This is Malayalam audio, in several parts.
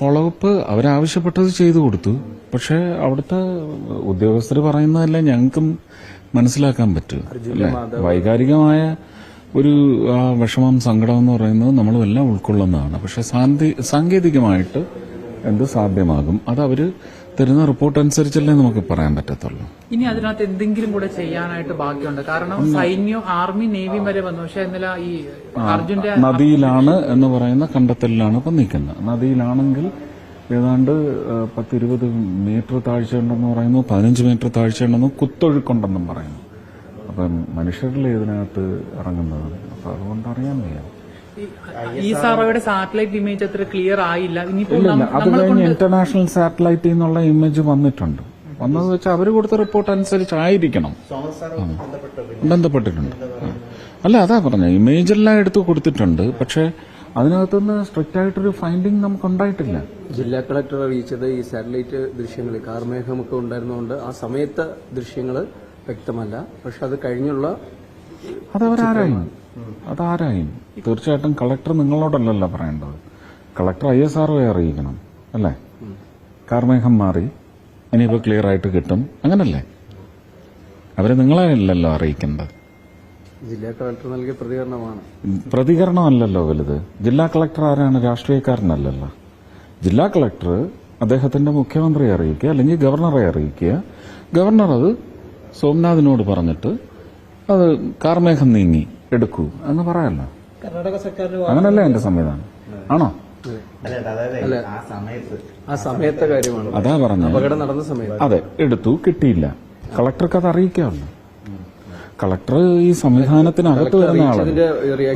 ഫോളോ അപ്പ് അവരാവശ്യപ്പെട്ടത് ചെയ്തു കൊടുത്തു. പക്ഷെ അവിടുത്തെ ഉദ്യോഗസ്ഥർ പറയുന്നതല്ല ഞങ്ങൾക്കും മനസ്സിലാക്കാൻ പറ്റും വൈകാരികമായ ഒരു വിഷമം സങ്കടം എന്ന് പറയുന്നത് നമ്മളെല്ലാം ഉൾക്കൊള്ളുന്നതാണ്. പക്ഷെ സാങ്കേതികമായിട്ട് എന്ത് സാധ്യമാകും? അത് അവർ തരുന്ന റിപ്പോർട്ട് അനുസരിച്ചല്ലേ നമുക്ക് പറയാൻ പറ്റത്തുള്ളൂ. ഇനി അതിനകത്ത് എന്തെങ്കിലും കൂടെ ചെയ്യാനായിട്ട് ബാക്കിയുണ്ട്. കാരണം സൈന്യം ആർമി നേവിയും വരെ വന്നു. പക്ഷെ ഇന്നലെ ഈ അർജുന്റെ നദിയിലാണ് എന്ന് പറയുന്ന കണ്ടെത്തലിലാണ് ഇപ്പം നിൽക്കുന്നത്. നദിയിലാണെങ്കിൽ ഏതാണ്ട് പത്തിരുപത് മീറ്റർ താഴ്ചയുണ്ടെന്ന് പറയുന്നു പതിനഞ്ച് മീറ്റർ താഴ്ചയുണ്ടെന്ന് കുത്തൊഴുക്കുണ്ടെന്നും പറയുന്നു. അപ്പം മനുഷ്യരിൽ ഇതിനകത്ത് ഇറങ്ങുന്നത്? അപ്പം അതുകൊണ്ട് അറിയാൻ വയ്യ. ഈ സാറോയുടെ സാറ്റലൈറ്റ് ഇമേജ് അത്ര ക്ലിയർ ആയില്ല. ഇനിയിപ്പോ അത് കഴിഞ്ഞ് ഇന്റർനാഷണൽ സാറ്റലൈറ്റ് നിന്നുള്ള ഇമേജ് വന്നിട്ടുണ്ട്. വന്നത് വെച്ചാൽ അവർ കൊടുത്ത റിപ്പോർട്ട് അനുസരിച്ചായിരിക്കണം. ബന്ധപ്പെട്ടിട്ടുണ്ട്. അല്ല അതാ പറഞ്ഞ ഇമേജ് എല്ലാം എടുത്ത് കൊടുത്തിട്ടുണ്ട്. പക്ഷെ അതിനകത്തുനിന്ന് സ്ട്രിക്റ്റ് ആയിട്ടൊരു ഫൈൻഡിങ് നമുക്ക് ഉണ്ടായിട്ടില്ല. ജില്ലാ കളക്ടർ അറിയിച്ചത് ഈ സാറ്റലൈറ്റ് ദൃശ്യങ്ങൾ കാർമേഘമൊക്കെ ഉണ്ടായിരുന്നതുകൊണ്ട് ആ സമയത്തെ ദൃശ്യങ്ങൾ വ്യക്തമല്ല. പക്ഷെ അത് കഴിഞ്ഞുള്ള അതവരാരായും? അതാരായും? തീർച്ചയായിട്ടും കളക്ടർ നിങ്ങളോടല്ലല്ലോ പറയേണ്ടത്. കളക്ടർ ഐ എസ് ആർഒയെ അറിയിക്കണം അല്ലേ? കാർമേഘം മാറി ഇനിയിപ്പോ ക്ലിയർ ആയിട്ട് കിട്ടും. അങ്ങനല്ലേ? അവരെ നിങ്ങളല്ലല്ലോ അറിയിക്കേണ്ടത്. ജില്ലാ കളക്ടർ നൽകിയ പ്രതികരണമാണ്. പ്രതികരണമല്ലല്ലോ വലുത്. ജില്ലാ കളക്ടർ ആരാണ്? രാഷ്ട്രീയക്കാരനല്ലല്ലോ. ജില്ലാ കളക്ടർ അദ്ദേഹത്തിന്റെ മുഖ്യമന്ത്രിയെ അറിയിക്കുക അല്ലെങ്കിൽ ഗവർണറെ അറിയിക്കുക. ഗവർണർ അത് സോംനാഥിനോട് പറഞ്ഞിട്ട് അത് കാർമേഘം നീങ്ങി. എടുക്കൂ. എന്ന് പറയല്ലോ. കർണാടക സർക്കാരിന് അങ്ങനല്ല എന്റെ സംവിധാനം? ആണോ? അല്ല ആ സമയത്തെ കാര്യമാണ്. അതാ പറഞ്ഞത്. അപകടം നടന്ന സമയത്ത്. അതെ എടുത്തു കിട്ടിയില്ല. കളക്ടർക്ക് അത് അറിയിക്കാമല്ലോ. കളക്ടർ ഈ സംവിധാനത്തിനകത്ത് വരുന്ന ആൾ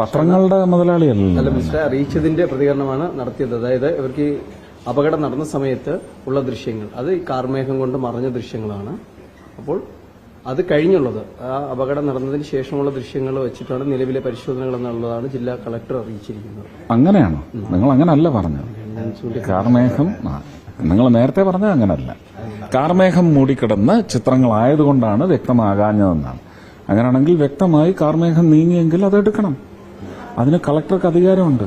പത്രങ്ങളുടെ മുതലാളിയല്ല അല്ല മിസ്റ്റർ അറിയിച്ചതിന്റെ പ്രതികരണമാണ് നടത്തിയത്. അതായത് ഇവർക്ക് ഈ അപകടം നടന്ന സമയത്ത് ഉള്ള ദൃശ്യങ്ങൾ. അത് ഈ കാർമേഘം കൊണ്ട് മറഞ്ഞ ദൃശ്യങ്ങളാണ്. അപ്പോൾ അത് കഴിഞ്ഞുള്ളത്. ആ അപകടം നടന്നതിന് ശേഷമുള്ള ദൃശ്യങ്ങൾ വെച്ചിട്ടാണ് നിലവിലെ പരിശോധനകൾ എന്നുള്ളതാണ് ജില്ലാ കളക്ടർ അറിയിച്ചിരിക്കുന്നത്. അങ്ങനെയാണോ. നിങ്ങൾ അങ്ങനല്ല പറഞ്ഞത്. കാർമേഘം നിങ്ങൾ നേരത്തെ പറഞ്ഞത് അങ്ങനല്ല. കാർമേഘം മൂടിക്കിടന്ന് ചിത്രങ്ങളായതുകൊണ്ടാണ് വ്യക്തമാകാഞ്ഞതെന്നാണ്. അങ്ങനെയാണെങ്കിൽ വ്യക്തമായി കാർമേഘം നീങ്ങിയെങ്കിൽ അത് എടുക്കണം. അതിന് കളക്ടർക്ക് അധികാരമുണ്ട്.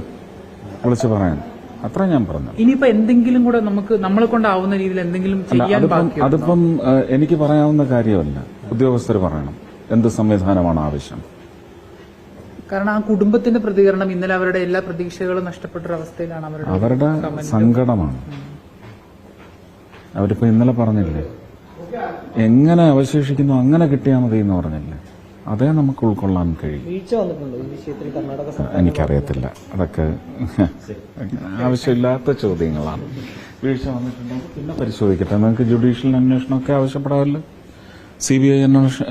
വിളിച്ചു പറയാൻ. അത്ര ഞാൻ പറഞ്ഞു ഇനിയിപ്പോ എന്തെങ്കിലും കൂടെ നമുക്ക് നമ്മളെ കൊണ്ടാവുന്ന രീതിയിൽ എന്തെങ്കിലും അതിപ്പം എനിക്ക് പറയാവുന്ന കാര്യമല്ല. ഉദ്യോഗസ്ഥർ പറയണം. എന്ത് സംവിധാനമാണ് ആവശ്യം? കാരണം ആ കുടുംബത്തിന്റെ പ്രതികരണം ഇന്നലെ അവരുടെ എല്ലാ പ്രതീക്ഷകളും നഷ്ടപ്പെട്ടൊരവസ്ഥയിലാണ് അവരുടെ അവരുടെ സങ്കടമാണ്. അവരിപ്പോ ഇന്നലെ പറഞ്ഞില്ലേ? എങ്ങനെ അവശേഷിക്കുന്നു അങ്ങനെ കിട്ടിയാൽ മതി എന്ന് പറഞ്ഞില്ലേ? അതേ നമുക്ക് ഉൾക്കൊള്ളാൻ കഴിയും. വീഴ്ച വന്നിട്ടുണ്ടോ ഈ വിഷയത്തിൽ കർണാടക സർക്കാർ എനിക്കറിയത്തില്ല. അതൊക്കെ ആവശ്യമില്ലാത്ത ചോദ്യങ്ങളാണ്. വീഴ്ച വന്നിട്ടുണ്ടെങ്കിൽ പിന്നെ പരിശോധിക്കട്ടെ. നിങ്ങൾക്ക് ജുഡീഷ്യൽ അന്വേഷണമൊക്കെ ആവശ്യപ്പെടാമല്ലോ. സി ബി ഐ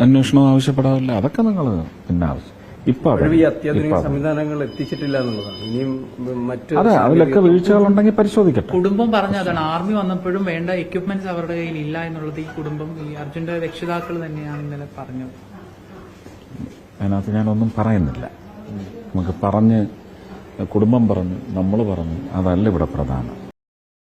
അന്വേഷണം ആവശ്യപ്പെടാറില്ല. അതൊക്കെ നിങ്ങൾ പിന്നെ ആവശ്യം ഇപ്പൊ അതെ. ഈ അത്യാധുനിക ഇപ്പൊ സംവിധാനങ്ങൾ എത്തിച്ചിട്ടില്ല എന്നുള്ളതാണ്. ഇനിയും മറ്റു അതെ അതിലൊക്കെ വീഴ്ചകളുണ്ടെങ്കിൽ പരിശോധിക്കട്ടെ. കുടുംബം പറഞ്ഞ അതാണ്. ആർമി വന്നപ്പോഴും വേണ്ട എക്യുപ്മെന്റ്സ് അവരുടെ കയ്യിൽ ഇല്ല എന്നുള്ളത് ഈ കുടുംബം ഈ അർജുന്റെ രക്ഷിതാക്കൾ തന്നെയാണ് ഇന്നലെ പറഞ്ഞത്. അതിനകത്ത് ഞാനൊന്നും പറയുന്നില്ല. നമുക്ക് പറഞ്ഞ് കുടുംബം പറഞ്ഞു നമ്മൾ പറഞ്ഞു അതല്ല ഇവിടെ പ്രധാനം.